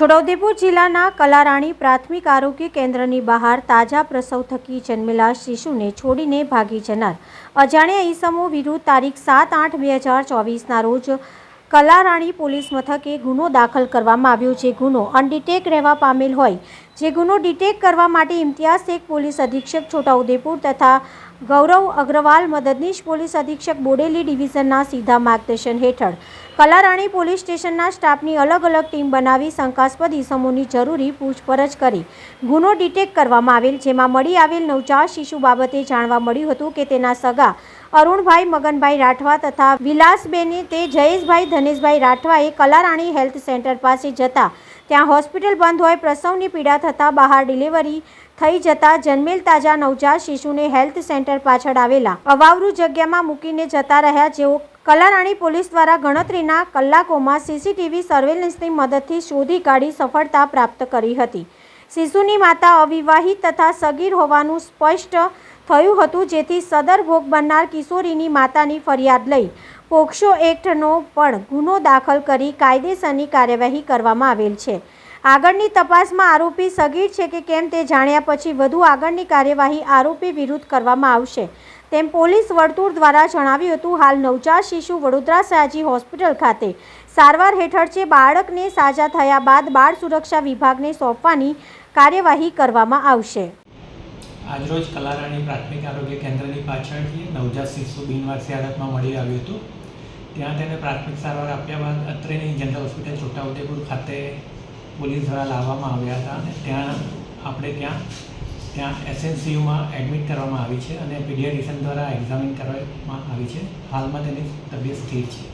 છોટાઉદેપુર જિલ્લાના કલારાણી પ્રાથમિક આરોગ્ય કેન્દ્રની બહાર તાજા પ્રસવ થકી જન્મેલા શિશુને છોડીને ભાગી જનાર. અજાણ્યા ઈસમો વિરુદ્ધ તારીખ સાત આઠ બે હજાર ચોવીસના રોજ કલારાણી પોલીસ મથકે ગુનો દાખલ કરવામાં આવ્યો જે ગુનો અનડિટેક રહેવા પામેલ હોય જે ગુનો ડિટેક કરવા માટે ઇમ્તિયાઝ શેખ પોલીસ અધિક્ષક છોટાઉદેપુર તથા ગૌરવ અગ્રવાલ મદદનીશ પોલીસ અધિક્ષક બોડેલી ડિવિઝનના સીધા માર્ગદર્શન હેઠળ કલારાણી પોલીસ સ્ટેશનના સ્ટાફની અલગ અલગ ટીમ બનાવી શંકાસ્પદ ઇસમોની જરૂરી પૂછપરછ કરી. ગુનો ડિટેક્ટ કરવામાં આવેલ, જેમાં મળી આવેલ નવજાત શિશુ બાબતે જાણવા મળ્યું હતું કે તેના સગા અરુણભાઈ, મગનભાઈ રાઠવા તથા વિલાસબેને તે જયેશભાઈ, ધનેશભાઈ રાઠવાએ કલારાણી હેલ્થ સેન્ટર પાસે જતા ત્યાં હોસ્પિટલ બંધ હોય, પ્રસવની પીડા થતાં બહાર ડિલિવરી થઈ જતા જન્મેલ તાજા નવજાત શિશુને હેલ્થ સેન્ટર પાછળ આવેલા. અવાવરૂ જગ્યામાં મૂકીને જતા રહ્યા જેઓ કલારાણી પોલીસ દ્વારા ગણતરીના કલાકોમાં સીસીટીવી સર્વેલન્સની મદદથી શોધી કાઢી સફળતા પ્રાપ્ત કરી હતી. શિશુની માતા અવિવાહિત તથા સગીર હોવાનું સ્પષ્ટ થયું હતું, જેથી સદર ભોગ બનનાર કિશોરીની માતાની ફરિયાદ લઈ પોક્સો એક્ટનો પણ ગુનો દાખલ કરી કાયદેસરની કાર્યવાહી કરવામાં આવેલ છે. આગળની તપાસમાં આરોપી સગીર છે કે કેમ તે જાણ્યા પછી વધુ આગળની કાર્યવાહી આરોપી વિરુદ્ધ કરવામાં આવશે. તેમ પોલીસ વર્તુળ દ્વારા જણાવ્યું હતું, હાલ નવજાત શિશુ વડોદરા સયાજી હોસ્પિટલ ખાતે સારવાર હેઠળ છે. બાળકને સાજા થયા બાદ બાળ સુરક્ષા વિભાગને સોંપવાની કાર્યવાહી કરવામાં આવશે. આજરોજ કલારાની પ્રાથમિક આરોગ્ય કેન્દ્રની પાછળથી નવજાત શિશુ બિનવારસી હાલતમાં મળી આવ્યું હતું. ત્યાં તેને પ્રાથમિક સારવાર આપ્યા બાદ અત્રેની જનરલ હોસ્પિટલ છોટાઉદેપુર ખાતે પોલીસ દ્વારા લાવવામાં આવ્યા હતા અને ત્યાં આપણે ત્યાં ત્યાં એસએનસીયુમાં એડમિટ કરવામાં આવી છે અને પીડિયાટ્રિશિયન દ્વારા એક્ઝામિન કરવામાં આવી છે. હાલમાં તેની તબિયત સ્થિર છે.